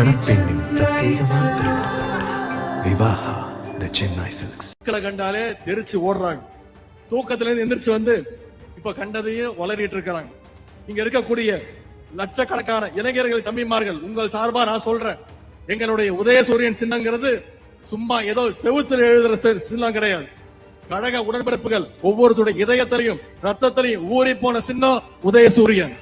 மணப்பெண்ணின் பிரத்யேகமான விவாஹா த சென்னை சில்க்ஸ் கண்டாலே தெரிச்சு ஓடுறாங்க தூக்கத்துல இருந்து எந்திரிச்சு வந்து இப்ப கண்டதையும் வளரிட்டு இருக்கிறாங்க இங்க இருக்கக்கூடிய லட்சக்கணக்கான இளைஞர்கள் தம்பிமார்கள் உங்கள் சார்பா நான் சொல்றேன் எங்களுடைய உதயசூரியன் சின்னங்கிறது சும்மா ஏதோ செவுத்துல எழுதுற சி- சின்னம் கிடையாது கழக உடன்பிறப்புகள் ஒவ்வொருத்தருடைய இதயத்திலையும் ரத்தத்திலையும் ஊறி போன சின்னம் உதயசூரியன்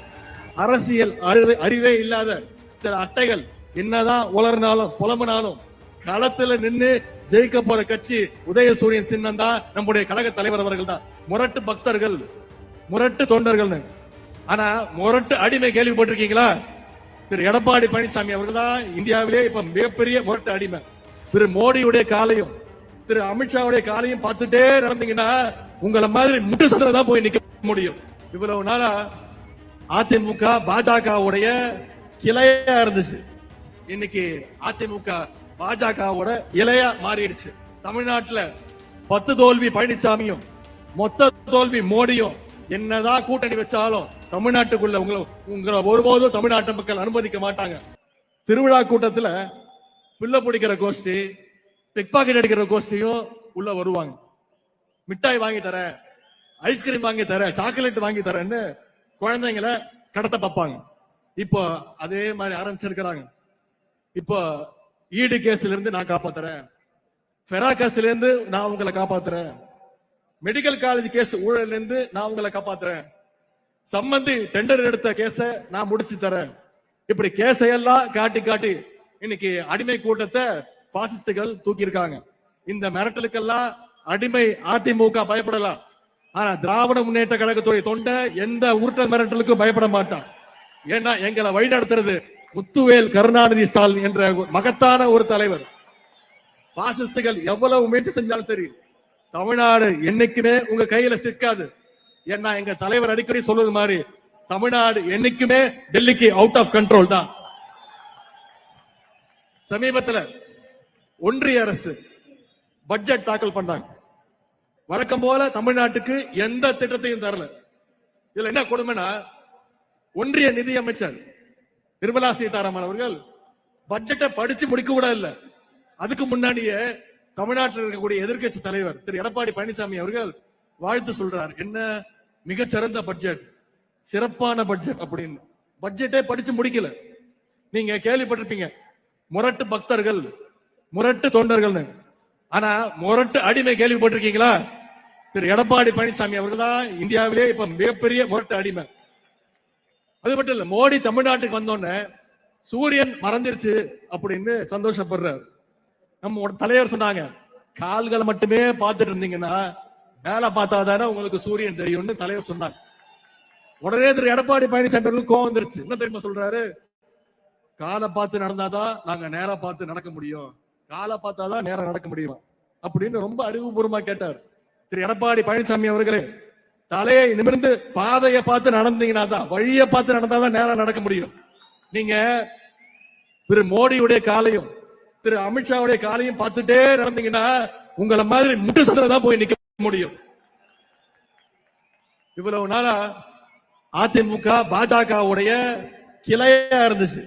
அரசியல் அறிவு- அறிவே இல்லாத சில அட்டைகள் என்னதான் உளறினாலும் புலம்பினாலும் களத்துல நின்று ஜெயிக்க போற கட்சி உதயசூரியன் சின்னம் தான் நம்முடைய கழக தலைவர் அவர்கள் தான் முரட்டு பக்தர்கள் முரட்டு தொண்டர்கள் ஆனா முரட்டு அடிமை கேள்விப்பட்டிருக்கீங்களா? திரு. எடப்பாடி பழனிசாமி அவர்கள் தான் இந்தியாவிலே இப்ப மிகப்பெரிய முரட்டு அடிமை. திரு. மோடியுடைய காலையும் திரு. அமித்ஷாவுடைய காலையும் பார்த்துட்டே நடந்தீங்கன்னா உங்களை மாதிரி முட்டு சந்திர தான் போய் நிக்க முடியும். இவ்வளவு நாளா அதிமுக பாஜகவுடைய கிளையா இருந்துச்சு. இன்னைக்கு அதிமுக பாஜகவோட இலையா மாறிடுச்சு. தமிழ்நாட்டுல பத்து தோல்வி பழனிசாமியும் மொத்த தோல்வி மோடியும். என்னதான் கூட்டணி வச்சாலும் தமிழ்நாட்டுக்குள்ள உங்களை உங்களை ஒருபோதும் தமிழ்நாட்டு மக்கள் அனுமதிக்க மாட்டாங்க. திருவிழா கூட்டத்துல பிள்ளை பிடிக்கிற கோஷ்டி பிக் பாக்கெட் அடிக்கிற கோஷ்டியும் உள்ள வருவாங்க. மிட்டாய் வாங்கி தரேன் ஐஸ்கிரீம் வாங்கி தரேன் சாக்லேட் வாங்கி தரேன்னு குழந்தைங்களை கடத்த பார்ப்பாங்க. இப்போ அதே மாதிரி ஆரம்பிச்சிருக்கிறாங்க. இப்போ ஈடு கேஸ்ல இருந்து நான் காப்பாத்துறேன். ஃபெரா கேஸ்ல இருந்து நான் உங்களை காப்பாத்துறேன். மெடிக்கல் காலேஜ் கேஸ் ஊழல்ல இருந்து நான் உங்களை காப்பாத்துறேன். சம்பந்தி டெண்டர் எடுத்த கேஸ நான் முடிச்சு தரேன். இப்படி கேஸை எல்லாம் காட்டி காட்டி இன்னைக்கு அடிமை கூட்டத்தை பாசிஸ்டுகள் தூக்கி இருக்காங்க இந்த மிரட்டலுக்கெல்லாம் அடிமை அதிமுக பயப்படலாம். ஆனா திராவிட முன்னேற்ற கழகத்துடைய தொண்டை எந்த உருட்டல் மிரட்டலுக்கும் பயப்பட மாட்டான். ஏன்னா எங்களை வழிநடத்துறது முத்துவேல் கருணாநிதி ஸ்டாலின் என்ற மகத்தான ஒரு தலைவர். பாசிஸ்டுகள் எவ்வளவு முயற்சி செஞ்சாலும் தெரியும் தமிழ்நாடு என்னைக்குமே உங்க கையில சிக்காது. ஏன்னா எங்க தலைவர் அடிக்கடி சொல்வது மாதிரி தமிழ்நாடு என்னைக்குமே டெல்லிக்கு அவுட் ஆஃப் கண்ட்ரோல் தான். சமீபத்தில் ஒன்றிய அரசு பட்ஜெட் தாக்கல் பண்ணாங்க. வழக்கம் போல தமிழ்நாட்டுக்கு எந்த திட்டத்தையும் தரல. இதுல என்ன கொடுமைனா ஒன்றிய நிதி அமைச்சர் நிர்மலா சீதாராமன் அவர்கள் பட்ஜெட்டை படிச்சு முடிக்க கூட இல்ல. அதுக்கு முன்னாடியே தமிழ்நாட்டில் இருக்கக்கூடிய எதிர்க்கட்சி தலைவர் திரு எடப்பாடி பழனிசாமி அவர்கள் வாழ்த்து சொல்றார். என்ன? மிகச்சிறந்த பட்ஜெட் சிறப்பான பட்ஜெட் அப்படின்னு. பட்ஜெட்டே படிச்சு முடிக்கல. நீங்க கேள்விப்பட்டிருப்பீங்க. முரட்டு பக்தர்கள் முரட்டு தொண்டர்கள்னு. ஆனா முரட்டு அடிமை கேள்விப்பட்டிருக்கீங்களா? திரு எடப்பாடி பழனிசாமி அவர்கள் தான் இந்தியாவிலே இப்ப மிகப்பெரிய முரட்டு அடிமை. அது மட்டும் இல்ல மோடி தமிழ்நாட்டுக்கு வந்தோடனே சூரியன் மறைஞ்சிருச்சு அப்படின்னு சந்தோஷப்படுறாரு. நம்ம தலைவர் சொன்னாங்க கால்களை மட்டுமே பார்த்துட்டு இருந்தீங்கன்னா மேல பார்த்தா தானே உங்களுக்கு சூரியன் தெரியும்னு தலைவர் சொன்னாங்க உடனே திரு எடப்பாடி பழனிசாமி கோவம் வந்துருச்சு. என்ன தெரியுமா சொல்றாரு? காலை பார்த்து நடந்தாதான் நாங்க நேரா பார்த்து நடக்க முடியும். காலை பார்த்தாதான் நேரம் நடக்க முடியும் அப்படின்னு ரொம்ப அறிவுபூர்வமா கேட்டார். திரு எடப்பாடி பழனிசாமி அவர்களே தலையை நிமிர்ந்து பாதையை பார்த்து நடந்தீங்கன்னா தான் வழியை பார்த்து நடந்தாதான் நேரம் நடக்க முடியும். நீங்க திரு மோடியுடைய காலையும் திரு அமித்ஷாவுடைய காலையும் பார்த்துட்டே நடந்தீங்கன்னா உங்களை மாதிரி முட்டு போய் நிக்க முடியும். இவ்வளவு நாளா அதிமுக பாஜகவுடைய கிளையா இருந்துச்சு.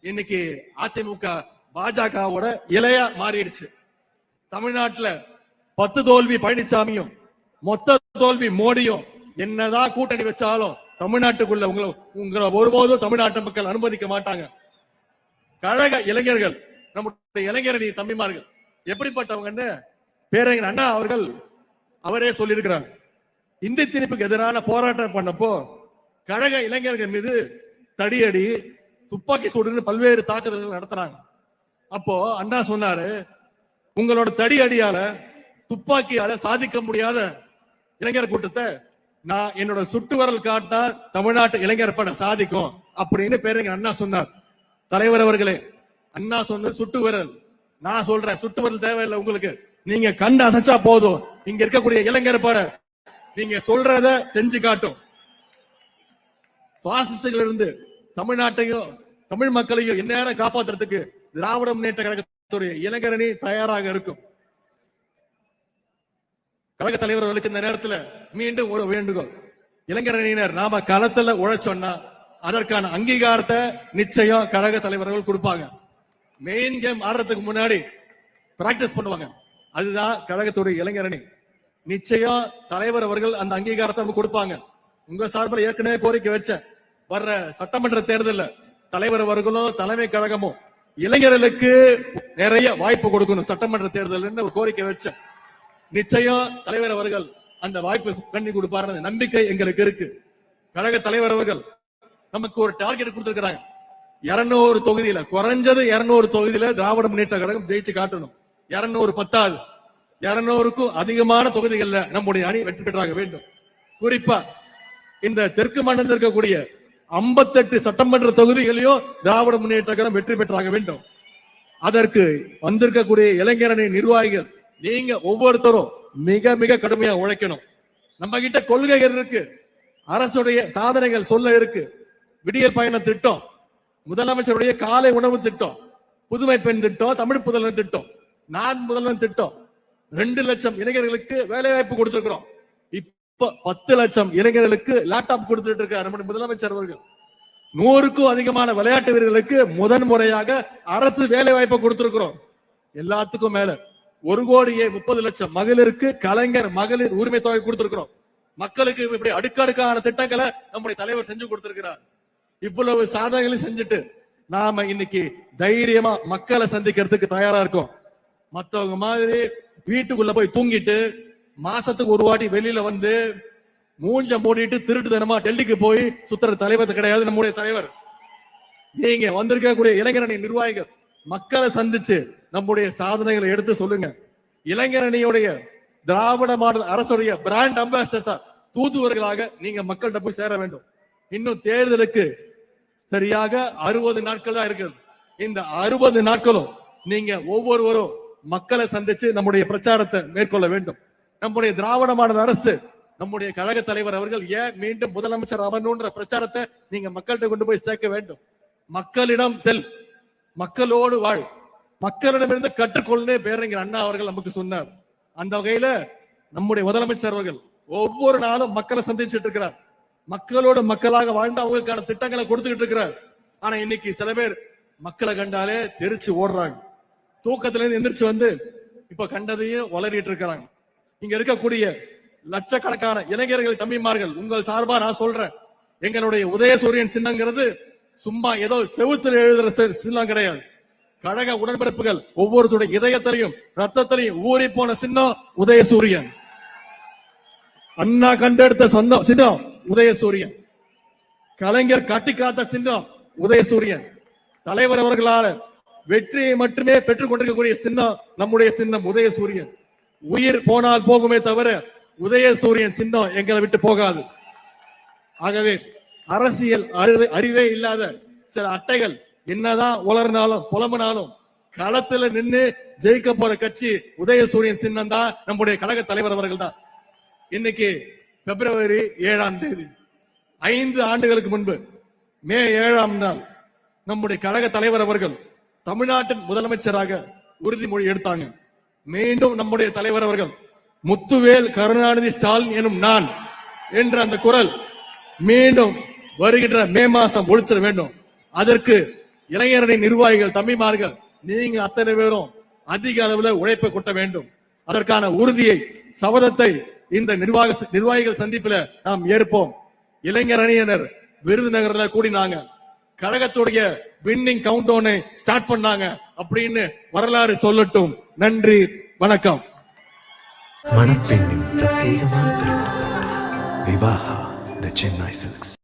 இன்னைக்கு அதிமுக பாஜகவோட இலையா மாறிடுச்சு. தமிழ்நாட்டுல பத்து தோல்வி பழனிசாமியும் மொத்த தோல்வி மோடியும் என்னதான் கூட்டணி வச்சாலும் தமிழ்நாட்டுக்குள்ள உங்களை உங்களை ஒருபோதும் தமிழ்நாட்டு மக்கள் அனுமதிக்க மாட்டாங்க. கழக இளைஞர்கள் நம்முடைய இளைஞரணி தம்பிமார்கள் எப்படிப்பட்டவங்கன்னு பேரறிஞர் அண்ணா அவர்கள் அவரே சொல்லியிருக்கிறார். இந்தி திணிப்புக்கு எதிரான போராட்டம் பண்ணப்போ கழக இளைஞர்கள் மீது தடியடி துப்பாக்கி சூடுன்னு பல்வேறு தாக்குதல்கள் நடத்துறாங்க அப்போ அண்ணா சொன்னாரு உங்களோட தடி அடியால துப்பாக்கியால சாதிக்க முடியாத இளைஞர் கூட்டத்தை நான் என்னோட சுட்டு வரல் காட்டினா தமிழ்நாட்டு இளைஞர் பட சாதிக்கும் அப்படின்னு பேருங்க அண்ணா சொன்னார். தலைவர் அவர்களே அண்ணா சொன்னது சுட்டு விரல். நான் சொல்றேன் சுட்டு விரல் தேவையில்லை உங்களுக்கு. நீங்க கண்டு அசைச்சா போதும். இங்க இருக்கக்கூடிய இளைஞர் பட நீங்க சொல்றத செஞ்சு காட்டும். பாசிஸ்டுகள் இருந்து தமிழ்நாட்டையும் தமிழ் மக்களையும் இந்நேரம் காப்பாத்துறதுக்கு திராவிட முன்னேற்ற கழகத்துடைய இளைஞரணி தயாராக இருக்கும். கழக தலைவர்களுக்கு இந்த நேரத்துல மீண்டும் ஒரு வேண்டுகோள். இளைஞரணியினர் நாம களத்துல உழைச்சோம்னா அதற்கான அங்கீகாரத்தை நிச்சயம் கழக தலைவர்கள் கொடுப்பாங்க. மெயின் கேம் ஆடுறதுக்கு முன்னாடி பிராக்டிஸ் பண்ணுவாங்க. அதுதான் கழகத்துடைய இளைஞரணி. நிச்சயம் தலைவர் அவர்கள் அந்த அங்கீகாரத்தை நமக்கு கொடுப்பாங்க. உங்க சார்பில் ஏற்கனவே கோரிக்கை வச்சேன் வர்ற சட்டமன்ற தேர்தலில் தலைவர் அவர்களும் தலைமை கழகமும் இளைஞர்களுக்கு நிறைய வாய்ப்பு கொடுக்கணும். சட்டமன்ற தேர்தல் ஒரு கோரிக்கை வச்சேன் நிச்சயம் தலைவர் அவர்கள் அந்த வாய்ப்பு பண்ணி கொடுப்பாரு நம்பிக்கை எங்களுக்கு இருக்கு. கழக தலைவர் அவர்கள் நமக்கு ஒரு டார்கெட் கொடுத்திருக்கிறாங்க. இருநூறு தொகுதியில குறைஞ்சது இருநூறு தொகுதியில திராவிட முன்னேற்ற கழகம் ஜெயிச்சு காட்டணும். இருநூறு பத்தாவது. இருநூறுக்கும் அதிகமான தொகுதிகள்ல நம்முடைய அணி வெற்றி பெற்றாக வேண்டும். குறிப்பா இந்த தெற்கு மண்டலத்தில் இருக்கக்கூடிய 58 சட்டமன்ற தொகுதிகளையும் திராவிட முன்னேற்ற கழகம் வெற்றி பெற்றாக வேண்டும். அதற்கு வந்திருக்கக்கூடிய இளைஞரணி நிர்வாகிகள் நீங்க ஒவ்வொருத்தரும் மிக மிக கடுமையா உழைக்கணும். நம்ம கிட்ட கொள்கைகள் இருக்கு. அரசுடைய சாதனைகள் சொல்ல இருக்கு. விடியல் பயண திட்டம் முதலமைச்சருடைய காலை உணவு திட்டம் புதுமை பெண் திட்டம் தமிழ் புதல்வன் திட்டம் நான் முதல்வன் திட்டம். ரெண்டு லட்சம் இளைஞர்களுக்கு வேலை வாய்ப்பு கொடுத்திருக்கிறோம். இப்ப பத்து லட்சம் இளைஞர்களுக்கு லேப்டாப் கொடுத்துட்டு இருக்காரு நம்முடைய முதலமைச்சர் அவர்கள். நூறுக்கும் அதிகமான விளையாட்டு வீரர்களுக்கு முதன் முறையாக அரசு வேலை வாய்ப்பை கொடுத்திருக்கிறோம். எல்லாத்துக்கும் மேல. ஒரு கோடியே முப்பது லட்சம் மகளிருக்கு கலைஞர் மகளிர் உரிமை தொகை கொடுத்திருக்கிறோம். மக்களுக்கு இப்படி அடுக்கடுக்கான திட்டங்களை நம்முடைய தலைவர் செஞ்சு கொடுத்திருக்கிறார். இவ்வளவு சாதனைகளையும் செஞ்சுட்டு நாம இன்னைக்கு தைரியமா மக்களை சந்திக்கிறதுக்கு தயாரா இருக்கோம். மத்தவங்க மாதிரி வீட்டுக்குள்ள போய் தூங்கிட்டு மாசத்துக்கு ஒரு வாட்டி வெளியில வந்து மூஞ்ச மூடிட்டு திருட்டுத்தனமா டெல்லிக்கு போய் சுத்துற தலைவர் கிடையாது நம்முடைய தலைவர். நீங்க வந்திருக்கக்கூடிய இளைஞரணி நிர்வாகிகள். மக்களை சந்திச்சு நம்முடைய சாதனைகளை எடுத்து சொல்லுங்க. இளைஞரணியுடைய திராவிட மாடல் அரசுடைய பிராண்ட் அம்பாசிடர்ஸா தூதுவர்களாக நீங்க மக்கள்கிட்ட போய் சேர வேண்டும். இன்னும் தேர்தலுக்கு சரியாக அறுபது நாட்கள் தான் இருக்குது. இந்த அறுபது நாட்களும் நீங்க ஒவ்வொருவரும் மக்களை சந்திச்சு நம்முடைய பிரச்சாரத்தை மேற்கொள்ள வேண்டும். நம்முடைய திராவிட மாடல் அரசு நம்முடைய கழக தலைவர் அவர்கள் ஏன் மீண்டும் முதலமைச்சர் அவனுன்ற பிரச்சாரத்தை நீங்க மக்கள்கிட்ட கொண்டு போய் சேர்க்க வேண்டும். மக்களிடம் செல் மக்களோடு வாழ். மக்களிடமிருந்து கற்றுக்கொள்ளே பேரறிஞர் அண்ணா அவர்கள் நமக்கு சொன்னார். அந்த வகையில நம்முடைய முதலமைச்சர் அவர்கள் ஒவ்வொரு நாளும் மக்களை சந்திச்சுட்டு இருக்கிறார். மக்களோட மக்களாக வாழ்ந்து அவங்களுக்கான திட்டங்களை கொடுத்துக்கிட்டு இருக்கிறார். ஆனா இன்னைக்கு சில பேர் மக்களை கண்டாலே தெரிச்சு ஓடுறாங்க. தூக்கத்துல இருந்து எந்திரிச்சு வந்து இப்ப கண்டதையும் வளரிட்டு இருக்கிறாங்க. இங்க இருக்கக்கூடிய லட்சக்கணக்கான இளைஞர்கள் தம்பிமார்கள் உங்கள் சார்பா நான் சொல்றேன். எங்களுடைய உதயசூரியன் சின்னங்கிறது சும்மா ஏதோ செவுத்துல எழுதுற சி- சின்னம் கிடையாது. கழக உடன்பிறப்புகள் ஒவ்வொருத்தருடைய இதயத்திலையும் ரத்தத்திலையும் ஊறி போன சின்னம் உதயசூரியன். அண்ணா கண்டெடுத்த சொந்தம் சின்னம் உதயசூரியன். கலைஞர் காட்டி காத்த சின்னம் உதயசூரியன். தலைவர் அவர்களால் வெற்றியை மட்டுமே பெற்றுக் கொண்டிருக்கக்கூடிய சின்னம் நம்முடைய சின்னம் உதயசூரியன். உயிர் போனால் போகுமே தவிர உதயசூரியன் சின்னம் எங்களை விட்டு போகாது. ஆகவே அரசியல் அறிவு அறிவே இல்லாத சில அட்டைகள் என்னதான் உலர்னாலும் புலம்புனாலும் களத்துல நின்று ஜெயிக்க போற கட்சி உதயசூரியன் சின்னம் தான் நம்முடைய கழக தலைவர் அவர்கள் தான் இன்னைக்கு பிப்ரவரி ஏழாம் தேதி ஐந்து ஆண்டுகளுக்கு முன்பு மே ஏழாம் நாள் நம்முடைய கழக தலைவர் அவர்கள் தமிழ்நாட்டின் முதலமைச்சராக உறுதிமொழி எடுத்தாங்க. மீண்டும் நம்முடைய தலைவர் அவர்கள் முத்துவேல் கருணாநிதி ஸ்டாலின் எனும் நான் என்ற அந்த குரல் மீண்டும் வருகின்ற மே மாசம் ஒழிச்சிட வேண்டும். அதற்கு இளைஞரணி நிர்வாகிகள் தம்பிமார்கள் நீங்க அத்தனை பேரும் அதிக அளவுல உழைப்பை கொட்ட வேண்டும். அதற்கான உறுதியை சபதத்தை இந்த நிர்வாக நிர்வாகிகள் சந்திப்புல நாம் ஏற்போம். இளைஞர் அணியினர் விருதுநகர்ல கூடினாங்க. கழகத்துடைய வின்னிங் கவுண்ட் ஸ்டார்ட் பண்ணாங்க. அப்படின்னு வரலாறு சொல்லட்டும். நன்றி வணக்கம். மணப்பெண்ணின் பிரத்யேகமான திருமணம். விவாஹா த சென்னை சில்க்ஸ்